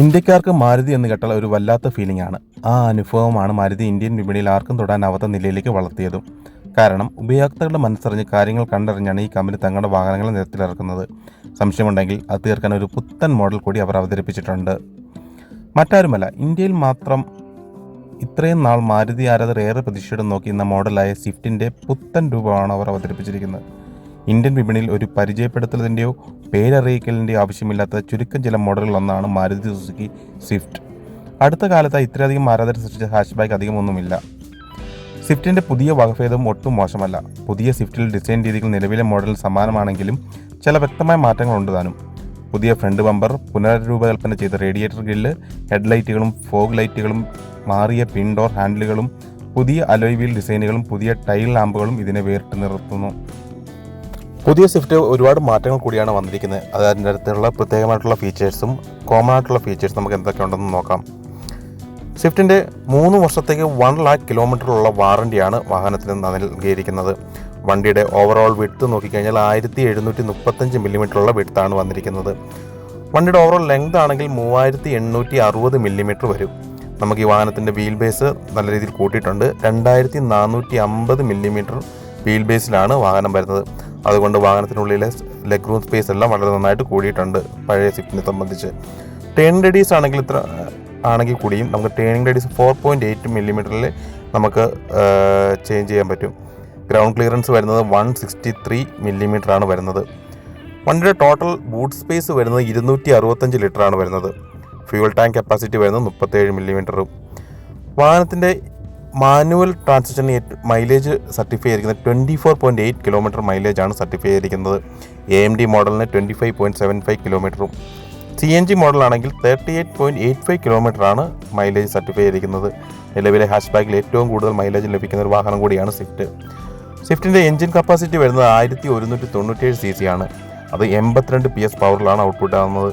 ഇന്ത്യക്കാർക്ക് മാരുതി എന്ന് കേട്ടാൽ ഒരു വല്ലാത്ത ഫീലിംഗ് ആണ്. ആ അനുഭവമാണ് മാരുതി ഇന്ത്യൻ വിപണിയിൽ ആർക്കും തൊടാനാവാത്ത നിലയിലേക്ക് വളർത്തിയതും. കാരണം ഉപയോക്താക്കളുടെ മനസ്സറിഞ്ഞ് കാര്യങ്ങൾ കണ്ടറിഞ്ഞാണ് ഈ കമ്പനി തങ്ങളുടെ വാഹനങ്ങൾ നിരത്തിലിറക്കുന്നത്. സംശയമുണ്ടെങ്കിൽ അത് തീർക്കാൻ ഒരു പുത്തൻ മോഡൽ കൂടി അവർ അവതരിപ്പിച്ചിട്ടുണ്ട്. മറ്റാരുമല്ല ഇന്ത്യയിൽ മാത്രം ഇത്രയും നാൾ മാരുതി ആരാധകർ ഏറെ പ്രതീക്ഷയോടെ നോക്കിയിരുന്ന മോഡലായ സ്വിഫ്റ്റിന്റെ പുത്തൻ രൂപമാണ് അവർ അവതരിപ്പിച്ചിരിക്കുന്നത്. ഇന്ത്യൻ വിപണിയിൽ ഒരു പരിചയപ്പെടുത്തലിന്റെയോ പേരറിയിക്കലിന്റെയോ ആവശ്യമില്ലാത്ത ചുരുക്കം ചില മോഡലുകളൊന്നാണ് മാരുതി സുസുക്കി സ്വിഫ്റ്റ്. അടുത്ത കാലത്ത് ഇത്രയധികം ആരാധകർ സൃഷ്ടിച്ച ഹാഷ് ബാഗ് അധികമൊന്നുമില്ല. സ്വിഫ്റ്റിന്റെ പുതിയ വകഭേദം ഒട്ടും മോശമല്ല. പുതിയ സ്വിഫ്റ്റിൽ ഡിസൈൻ രീതികൾ നിലവിലെ മോഡലിൽ സമാനമാണെങ്കിലും ചില വ്യക്തമായ മാറ്റങ്ങൾ താനും. പുതിയ ഫ്രണ്ട് ബമ്പർ പുനരൂപകൽപ്പന ചെയ്ത റേഡിയേറ്റർ ഗ്രില്ല് ഹെഡ്ലൈറ്റുകളും ഫോഗ് ലൈറ്റുകളും മാറിയ പിൻഡോർ ഹാൻഡിലുകളും പുതിയ അലോയ് വീൽ ഡിസൈനുകളും പുതിയ ടൈൽ ലാമ്പുകളും ഇതിനെ വേറിട്ട് നിർത്തുന്നു. പുതിയ സ്വിഫ്റ്റ് ഒരുപാട് മാറ്റങ്ങൾ കൂടിയാണ് വന്നിരിക്കുന്നത്. അത് അതിന്റെ അടുത്തുള്ള പ്രത്യേകമായിട്ടുള്ള ഫീച്ചേഴ്സും കോമൺ ആയിട്ടുള്ള ഫീച്ചേഴ്സ് നമുക്ക് എന്തൊക്കെ ഉണ്ടെന്ന് നോക്കാം. സ്വിഫ്റ്റിന്റെ മൂന്ന് വർഷത്തേക്ക് വൺ ലാക്ക് കിലോമീറ്ററുള്ള വാറണ്ടിയാണ് വാഹനത്തിന് നൽകിയിരിക്കുന്നത്. വണ്ടിയുടെ ഓവറോൾ വിഡ്ത്ത് നോക്കിക്കഴിഞ്ഞാൽ ആയിരത്തി എഴുന്നൂറ്റി മുപ്പത്തഞ്ച് മില്ലിമീറ്ററുള്ള വിട്ടാണ് വന്നിരിക്കുന്നത്. വണ്ടിയുടെ ഓവറോൾ ലെങ്ത് ആണെങ്കിൽ മൂവായിരത്തി എണ്ണൂറ്റി അറുപത് മില്ലിമീറ്റർ വരും. നമുക്ക് ഈ വാഹനത്തിന്റെ വീൽ ബേസ് നല്ല രീതിയിൽ കൂട്ടിയിട്ടുണ്ട്. രണ്ടായിരത്തി നാനൂറ്റി അമ്പത് മില്ലിമീറ്റർ വീൽ ബേസിലാണ് വാഹനം വരുന്നത്. അതുകൊണ്ട് വാഹനത്തിനുള്ളിലെ ലെഗ് റൂം സ്പേസ് എല്ലാം വളരെ നന്നായിട്ട് കൂടിയിട്ടുണ്ട് പഴയ സ്വിഫ്റ്റിനെ സംബന്ധിച്ച്. ടേൺ റേഡിയസ് ആണെങ്കിൽ ഇത്ര ആണെങ്കിൽ കൂടിയും നമുക്ക് turning radius four point eight മില്ലിമീറ്ററിൽ നമുക്ക് ചേഞ്ച് ചെയ്യാൻ പറ്റും. ഗ്രൗണ്ട് ക്ലിയറൻസ് വരുന്നത് വൺ സിക്സ്റ്റി ത്രീ മില്ലിമീറ്റർ ആണ് വരുന്നത്. വണ്ടിയുടെ ടോട്ടൽ ബൂട്ട് സ്പേസ് വരുന്നത് ഇരുന്നൂറ്റി അറുപത്തഞ്ച് ലിറ്റർ ആണ് വരുന്നത്. ഫ്യൂൽ ടാങ്ക് കപ്പാസിറ്റി വരുന്നത് മുപ്പത്തേഴ് മില്ലിമീറ്ററും വാഹനത്തിന്റെ മാനുവൽ ട്രാൻസ്മിഷൻ മൈലേജ് സർട്ടിഫൈ ചെയ്തിരിക്കുന്നത് twenty four point eight kilometre mileage ആണ് സർട്ടിഫൈ ചെയ്തിരിക്കുന്നത്. എ എം ഡി മോഡലിന് twenty five point seven five കിലോമീറ്ററും C N G മോഡലാണെങ്കിൽ thirty eight point eight five kilometre ആണ് മൈലേജ് സർട്ടിഫൈ ചെയ്തിരിക്കുന്നത്. നിലവിലെ ഹാഷ് ബാഗിൽ ഏറ്റവും കൂടുതൽ മൈലേജ് ലഭിക്കുന്ന ഒരു വാഹനം കൂടിയാണ് സ്വിഫ്റ്റ് സ്വിഫ്റ്റിന്റെ എഞ്ചിൻ കപ്പാസിറ്റി വരുന്നത് ആയിരത്തി ഒരുന്നൂറ്റി തൊണ്ണൂറ്റേഴ് സി സി ആണ്. അത് എൺപത്തിരണ്ട് പി എസ് പവറിലാണ് ഔട്ട്പുട്ട് ആകുന്നത്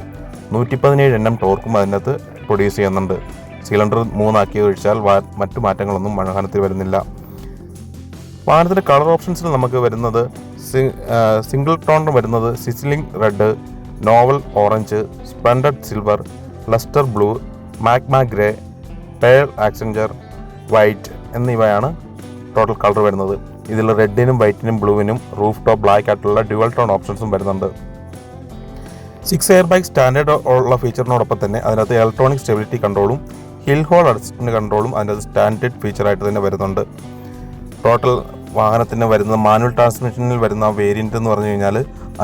നൂറ്റി പതിനേഴ് എണ്ണം ടോർക്കും അതിനകത്ത് പ്രൊഡ്യൂസ് ചെയ്യുന്നുണ്ട്. സിലിണ്ടർ മൂന്നാക്കി ഒഴിച്ചാൽ മറ്റു മാറ്റങ്ങളൊന്നും വാഹനത്തിൽ വരുന്നില്ല. വാഹനത്തിന്റെ കളർ ഓപ്ഷൻസിൽ നമുക്ക് വരുന്നത് സിംഗിൾ ടോൺ വരുന്നത് sizzling red novel orange splendid silver lustre blue magma grey pearl ആക്സഞ്ചർ white എന്നിവയാണ് ടോട്ടൽ കളർ വരുന്നത്. ഇതിൽ റെഡിനും വൈറ്റിനും ബ്ലൂവിനും റൂഫ് ടോപ്പ് ബ്ലാക്ക് ആയിട്ടുള്ള ഡ്യുവൽ ടോൺ ഓപ്ഷൻസും വരുന്നുണ്ട്. സിക്സ് എയർ ബൈക്ക് സ്റ്റാൻഡേർഡ് ഉള്ള ഫീച്ചറിനോടൊപ്പം തന്നെ അതിനകത്ത് ഇലക്ട്രോണിക് സ്റ്റെബിലിറ്റി കൺട്രോളും ഹിൽ ഹോൾ അഡ്ജസ്റ്റ്മെന്റ് കൺട്രോളും അതിന്റെ സ്റ്റാൻഡേർഡ് ഫീച്ചറായിട്ട് തന്നെ വരുന്നുണ്ട്. ടോട്ടൽ വാഹനത്തിന് വരുന്ന മാനുവൽ ട്രാൻസ്മിഷനിൽ വരുന്ന വേരിയന്റ് എന്ന് പറഞ്ഞു കഴിഞ്ഞാൽ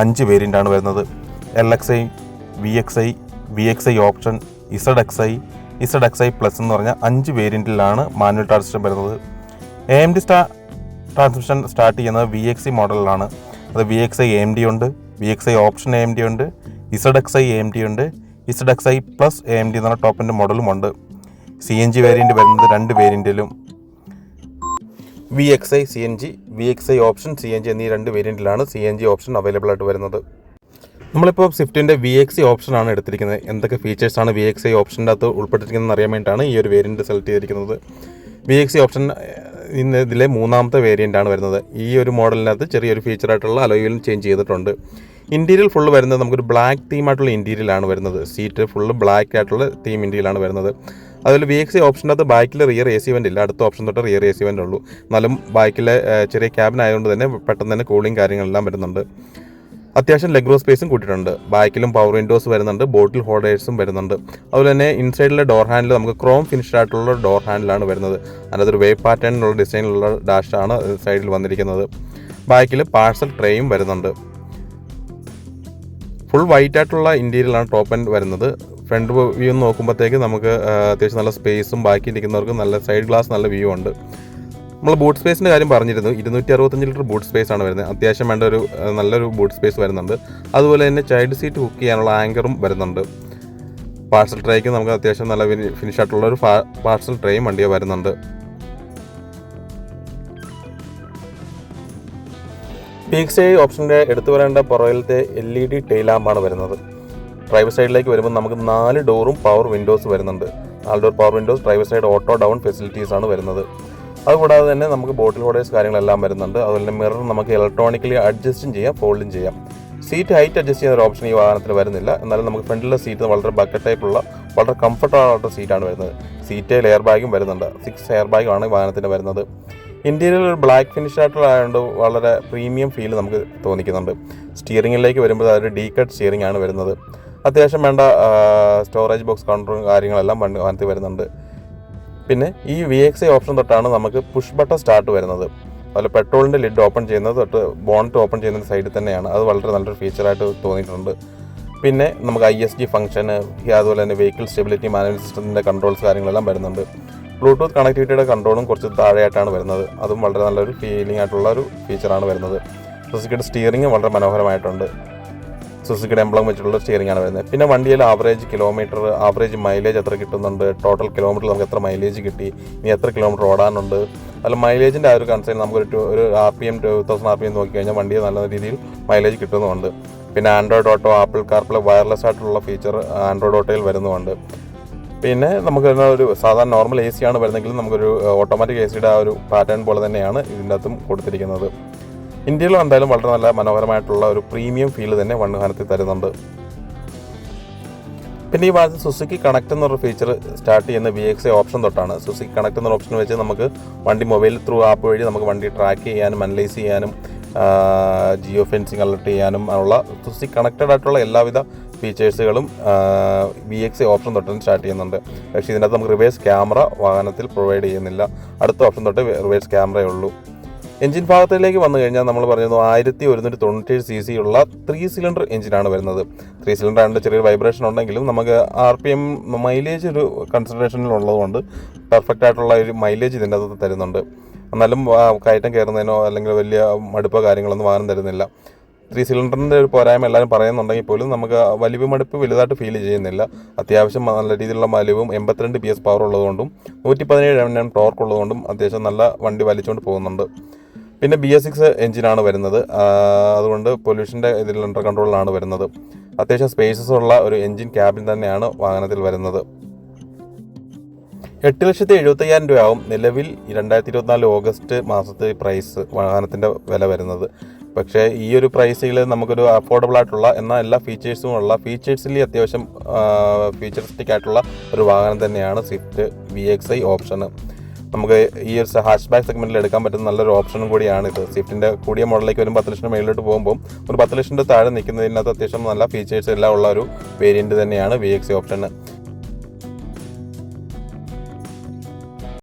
അഞ്ച് വേരിയന്റ് ആണ് വരുന്നത്. L X I V X I V X I option Z X I Z X I plus എന്ന് പറഞ്ഞ അഞ്ച് വേരിയന്റിലാണ് മാനുവൽ ട്രാൻസ്മിഷൻ വരുന്നത്. എ എം ഡി സ്റ്റാ ട്രാൻസ്മിഷൻ സ്റ്റാർട്ട് ചെയ്യുന്നത് വി എക്സ് ഐ മോഡലിലാണ്. അത് V X I M D ഉണ്ട് V X I option A M D ഉണ്ട് Z X I M D ഉണ്ട് Z X I plus A M D എന്ന് പറഞ്ഞ ടോപ്പിന്റെ മോഡലും ഉണ്ട്. സി എൻ ജി വേരിയന്റ് വരുന്നത് രണ്ട് വേരിയന്റിലും V X I C N G V X I option C N G എന്നീ രണ്ട് വേരിയന്റിലാണ് C N G option available ആയിട്ട് വരുന്നത്. നമ്മളിപ്പോൾ സ്വിഫ്റ്റിന്റെ വി എക്സ് ആണ് എടുത്തിരിക്കുന്നത്. എന്തൊക്കെ ഫീച്ചേഴ്സാണ് വി എക്സ് ഐ ഓപ്ഷന്റെ അകത്ത് ഉൾപ്പെട്ടിരിക്കുന്നതെന്ന് അറിയാൻ വേണ്ടിയിട്ടാണ് ഈ ഒരു വേരിയന്റ് സെലക്ട് ചെയ്തിരിക്കുന്നത്. വി എക്സ് ഓപ്ഷൻ ഇന്ന് ഇതിലെ മൂന്നാമത്തെ വേരിയന്റ് ആണ് വരുന്നത്. ഈ ഒരു മോഡലിനകത്ത് ചെറിയൊരു ഫീച്ചറായിട്ടുള്ള അലോയിലും ചേഞ്ച് ചെയ്തിട്ടുണ്ട്. ഇന്റീരിയൽ ഫുള്ള് വരുന്നത് നമുക്കൊരു ബ്ലാക്ക് തീമായിട്ടുള്ള ഇന്റീരിയലാണ് വരുന്നത്. സീറ്റ് ഫുള്ള് ബ്ലാക്ക് ആയിട്ടുള്ള തീം ഇന്റീരിയലാണ് വരുന്നത്. അതുപോലെ വി എക്സ് ഓപ്ഷനകത്ത് ബാക്കിൽ റിയർ എ സി വെന്റ് ഇല്ല. അടുത്ത ഓപ്ഷൻ തൊട്ട് റിയർ എ സി വെന്റ് ഉള്ളൂ. എന്നാലും ബാക്കിലെ ചെറിയ ക്യാബിൻ ആയതുകൊണ്ട് തന്നെ പെട്ടെന്ന് തന്നെ കൂളിംഗ് കാര്യങ്ങളെല്ലാം വരുന്നുണ്ട്. അത്യാവശ്യം ലെഗ് റോ സ്പേസും കൂട്ടിയിട്ടുണ്ട്. ബാക്കിലും പവർ വിൻഡോസ് വരുന്നുണ്ട്. ബോട്ടിൽ ഹോൾഡേഴ്സും വരുന്നുണ്ട്. അതുപോലെ തന്നെ ഇൻസൈഡിലെ ഡോർ ഹാൻഡിൽ നമുക്ക് ക്രോം ഫിനിഷ്ഡ് ആയിട്ടുള്ള ഡോർ ഹാൻഡിലാണ് വരുന്നത്. അതിനകത്തൊരു വേ പാറ്റേണിലുള്ള ഡിസൈനിലുള്ള ഡാഷാണ് സൈഡിൽ വന്നിരിക്കുന്നത്. ബാക്കിൽ പാഴ്സൽ ട്രേയും വരുന്നുണ്ട്. ഫുൾ വൈറ്റ് ആയിട്ടുള്ള ഇന്റീരിയലാണ് ടോപ്പ് എൻഡ് വരുന്നത്. ഫ്രണ്ട് വ്യൂ നോക്കുമ്പോഴത്തേക്ക് നമുക്ക് അത്യാവശ്യം നല്ല സ്പേസും ബാക്കി ഇരിക്കുന്നവർക്ക് നല്ല സൈഡ് ഗ്ലാസ് നല്ല വ്യൂ ഉണ്ട്. നമ്മൾ ബൂട്ട് സ്പേസിന്റെ കാര്യം പറഞ്ഞിരുന്നു. ഇരുന്നൂറ്റി അറുപത്തഞ്ച് ലിറ്റർ ബൂട്ട് സ്പേസ് ആണ് വരുന്നത്. അത്യാവശ്യം വേണ്ട ഒരു നല്ലൊരു ബൂട്ട് സ്പേസ് വരുന്നുണ്ട്. അതുപോലെ തന്നെ ചൈൽഡ് സീറ്റ് ഹുക്ക് ചെയ്യാനുള്ള ആങ്കറും വരുന്നുണ്ട്. പാർസൽ ട്രേക്ക് നമുക്ക് അത്യാവശ്യം നല്ല ഫിനിഷ് ആയിട്ടുള്ള ഒരു പാർസൽ ട്രേയും വണ്ടിയോ വരുന്നുണ്ട്. പീക്സ് ഓപ്ഷന്റെ എടുത്തു വരേണ്ട പുറകിലത്തെ എൽ ഇ ഡി ടൈലാമ്പാണ് വരുന്നത്. ഡ്രൈവർ സൈഡിലേക്ക് വരുമ്പോൾ നമുക്ക് നാല് ഡോറും പവർ വിൻഡോസ് വരുന്നുണ്ട്. നാല് door power windows driver side auto down facilities ആണ് വരുന്നത്. അതുകൂടാതെ തന്നെ നമുക്ക് ബോട്ടിൽ ഹോൾഡേഴ്സ് കാര്യങ്ങളെല്ലാം വരുന്നുണ്ട്. അതുപോലെ മിറർ നമുക്ക് ഇലക്ട്രോണിക്കലി അഡ്ജസ്റ്റും ചെയ്യാം ഫോൾഡും ചെയ്യാം. സീറ്റ് ഹൈറ്റ് അഡ്ജസ്റ്റ് ചെയ്യുന്ന ഒരു ഓപ്ഷൻ ഈ വാഹനത്തിൽ വരുന്നില്ല. എന്നാലും നമുക്ക് ഫ്രണ്ടിലെ സീറ്റ് വളരെ ബക്കറ്റ് ടൈപ്പുള്ള വളരെ കംഫർട്ടബിൾ ആയിട്ടുള്ള സീറ്റാണ് വരുന്നത്. സീറ്റ് എയർ ബാഗും വരുന്നുണ്ട്. സിക്സ് എയർ ബാഗാണ് ഈ വാഹനത്തിന് വരുന്നത്. ഇന്ത്യയിൽ ഒരു ബ്ലാക്ക് ഫിനിഷ് ആയിട്ടുള്ളതായതുകൊണ്ട് വളരെ പ്രീമിയം ഫീൽ നമുക്ക് തോന്നിക്കുന്നുണ്ട്. സ്റ്റിയറിങ്ങിലേക്ക് വരുമ്പോൾ അതൊരു ഡീ കട്ട് സ്റ്റിയറിംഗ് ആണ് വരുന്നത്. അത്യാവശ്യം വേണ്ട സ്റ്റോറേജ് ബോക്സ് കൗണ്ടറും കാര്യങ്ങളെല്ലാം വണ്ടി വരുന്നുണ്ട്. പിന്നെ ഈ വി എക്സ് ഐ ഓപ്ഷൻ തൊട്ടാണ് നമുക്ക് പുഷ് ബട്ടൺ സ്റ്റാർട്ട് വരുന്നത്. അതുപോലെ പെട്രോളിന്റെ ലിഡ് ഓപ്പൺ ചെയ്യുന്നത് തൊട്ട് ബോണറ്റ് ഓപ്പൺ ചെയ്യുന്ന സൈഡിൽ തന്നെയാണ്. അത് വളരെ നല്ലൊരു ഫീച്ചറായിട്ട് തോന്നിയിട്ടുണ്ട്. പിന്നെ നമുക്ക് ഐ എസ് ജി ഫംഗ്ഷന് അതുപോലെ തന്നെ വെഹിക്കിൾ സ്റ്റെബിലിറ്റി മാനേജ്മെന്റ് സിസ്റ്റത്തിന്റെ കൺട്രോൾസ് കാര്യങ്ങളെല്ലാം വരുന്നുണ്ട്. ബ്ലൂടൂത്ത് കണക്ടിവിറ്റിയുടെ കൺട്രോളും കുറച്ച് താഴെയായിട്ടാണ് വരുന്നത്. അതും വളരെ നല്ലൊരു ഫീലിംഗ് ആയിട്ടുള്ള ഒരു ഫീച്ചറാണ് വരുന്നത്. സുസുക്കിയുടെ സ്റ്റിയറിംഗ് വളരെ മനോഹരമായിട്ടുണ്ട്. സുസുക്കിയുടെ എംബ്ലം വെച്ചിട്ടുള്ള സ്റ്റിയറിംഗ് ആണ് വരുന്നത്. പിന്നെ വണ്ടിയിൽ ആവറേജ് കിലോമീറ്റർ ആവറേജ് മൈലേജ് എത്ര കിട്ടുന്നുണ്ട്? ടോട്ടൽ കിലോമീറ്റർ നമുക്ക് എത്ര മൈലേജ് കിട്ടി? ഇനി എത്ര കിലോമീറ്റർ ഓടാനുണ്ട്? അല്ല മൈലേജിന്റെ ആ ഒരു കൺസേൺ നമുക്കൊരു ഒരു R P M two thousand R P M നോക്കി കഴിഞ്ഞാൽ വണ്ടി നല്ല രീതിയിൽ മൈലേജ് കിട്ടുന്നുമുണ്ട്. പിന്നെ Android auto Apple CarPlay wireless ആയിട്ടുള്ള ഫീച്ചർ ആൻഡ്രോയിഡ് ഓട്ടോയിൽ വരുന്നുമുണ്ട്. പിന്നെ നമുക്ക് ഒരു സാധാരണ നോർമൽ എ സി ആണ് വരുന്നെങ്കിലും നമുക്കൊരു ഓട്ടോമാറ്റിക് എ സിയുടെ ആ ഒരു പാറ്റേൺ പോലെ തന്നെയാണ് ഇതിന്റെ അകത്തും കൊടുത്തിരിക്കുന്നത്. ഇന്ത്യയിലും എന്തായാലും വളരെ നല്ല മനോഹരമായിട്ടുള്ള ഒരു പ്രീമിയം ഫീൽ തന്നെ വണ്ണുഹാനത്തിൽ തരുന്നുണ്ട്. പിന്നെ ഈ ഭാഗത്ത് സുസുക്കി കണക്ട് എന്നൊരു ഫീച്ചർ സ്റ്റാർട്ട് ചെയ്യുന്ന വി എക്സ് ഓപ്ഷൻ തൊട്ടാണ്. സുസുക്കി കണക്ട് എന്നൊരു ഓപ്ഷൻ വെച്ച് നമുക്ക് വണ്ടി മൊബൈൽ ത്രൂ ആപ്പ് വഴി നമുക്ക് വണ്ടി ട്രാക്ക് ചെയ്യാനും അനലൈസ് ചെയ്യാനും ജിയോ ഫെൻസിങ് അലർട്ട് ചെയ്യാനും ഉള്ള സുസുക്കി കണക്റ്റഡ് ആയിട്ടുള്ള എല്ലാവിധ ഫീച്ചേഴ്സുകളും വി എക്സ് ഓപ്ഷൻ തൊട്ട് സ്റ്റാർട്ട് ചെയ്യുന്നുണ്ട്. പക്ഷേ ഇതിനകത്ത് നമുക്ക് റിവേഴ്സ് ക്യാമറ വാഹനത്തിൽ പ്രൊവൈഡ് ചെയ്യുന്നില്ല. അടുത്ത ഓപ്ഷൻ തൊട്ട് റിവേഴ്സ് ക്യാമറയേ ഉള്ളൂ. എഞ്ചിൻ ഭാഗത്തിലേക്ക് വന്നു കഴിഞ്ഞാൽ നമ്മൾ പറയുന്നത് ആയിരത്തി ഒരുന്നൂറ്റി തൊണ്ണൂറ്റേഴ് സി സി ഉള്ള ത്രീ സിലിണ്ടർ എഞ്ചിനാണ് വരുന്നത്. ത്രീ സിലിണ്ടർ ആണ് ചെറിയൊരു വൈബ്രേഷൻ ഉണ്ടെങ്കിലും നമുക്ക് ആർ പി എം മൈലേജ് ഒരു കൺസിഡറേഷനിൽ ഉള്ളതുകൊണ്ട് പെർഫെക്റ്റ് ആയിട്ടുള്ള ഒരു മൈലേജ് ഇതിന്റെ അകത്ത് തരുന്നുണ്ട്. എന്നാലും കയറ്റം കയറുന്നതിനോ അല്ലെങ്കിൽ വലിയ മടുപ്പോ കാര്യങ്ങളൊന്നും വാഹനം തരുന്നില്ല. ത്രീ സിലിണ്ടറിന്റെ ഒരു പോരായ്മ എല്ലാവരും പറയുന്നുണ്ടെങ്കിൽ പോലും നമുക്ക് വലിവ് മടുപ്പ് വലുതായിട്ട് ഫീൽ ചെയ്യുന്നില്ല. അത്യാവശ്യം നല്ല രീതിയിലുള്ള വലിവും എൺപത്തിരണ്ട് പി എസ് പവർ ഉള്ളതുകൊണ്ടും നൂറ്റി പതിനേഴ് എം എം ടോർക്ക് ഉള്ളതുകൊണ്ടും അത്യാവശ്യം നല്ല വണ്ടി വലിച്ചുകൊണ്ട് പോകുന്നുണ്ട്. പിന്നെ ബി എസ് സിക്സ് എഞ്ചിനാണ് വരുന്നത്. അതുകൊണ്ട് പൊല്യൂഷന്റെ ഇതിൽ അണ്ടർ കൺട്രോളിലാണ് വരുന്നത്. അത്യാവശ്യം സ്പേസസ് ഉള്ള ഒരു എഞ്ചിൻ ക്യാബിൻ തന്നെയാണ് വാഹനത്തിൽ വരുന്നത്. എട്ട് ലക്ഷത്തി എഴുപത്തയ്യായിരം രൂപയാവും നിലവിൽ രണ്ടായിരത്തി ഇരുപത്തിനാല് ഓഗസ്റ്റ് മാസത്തെ പ്രൈസ് വാഹനത്തിന്റെ വില വരുന്നത്. പക്ഷേ ഈ ഒരു പ്രൈസിൽ നമുക്കൊരു അഫോർഡബിൾ ആയിട്ടുള്ള എന്നാൽ എല്ലാ ഫീച്ചേഴ്സും ഉള്ള ഫീച്ചേഴ്സിൽ അത്യാവശ്യം ഫീച്ചറിസ്റ്റിക് ആയിട്ടുള്ള ഒരു വാഹനം തന്നെയാണ് സ്വിഫ്റ്റ് വി എക്സ് ഐ ഓപ്ഷന് നമുക്ക് ഈ ഒരു ഹാഷ് ബാക്ക് സെഗ്മെന്റിൽ എടുക്കാൻ പറ്റുന്ന നല്ലൊരു ഓപ്ഷനും കൂടിയാണ് ഇത്. സ്വിഫ്റ്റിന്റെ കൂടിയ മോഡലിലേക്ക് വരുമ്പോൾ പത്ത് ലക്ഷം മേളിലോട്ട് പോകുമ്പോൾ ഒരു പത്ത് ലക്ഷത്തിന്റെ താഴെ നിൽക്കുന്നതിനകത്ത് അത്യാവശ്യം നല്ല ഫീച്ചേഴ്സ് എല്ലാം ഉള്ള ഒരു വേരിയന്റ് തന്നെയാണ് വി എക്സ് ഓപ്ഷൻ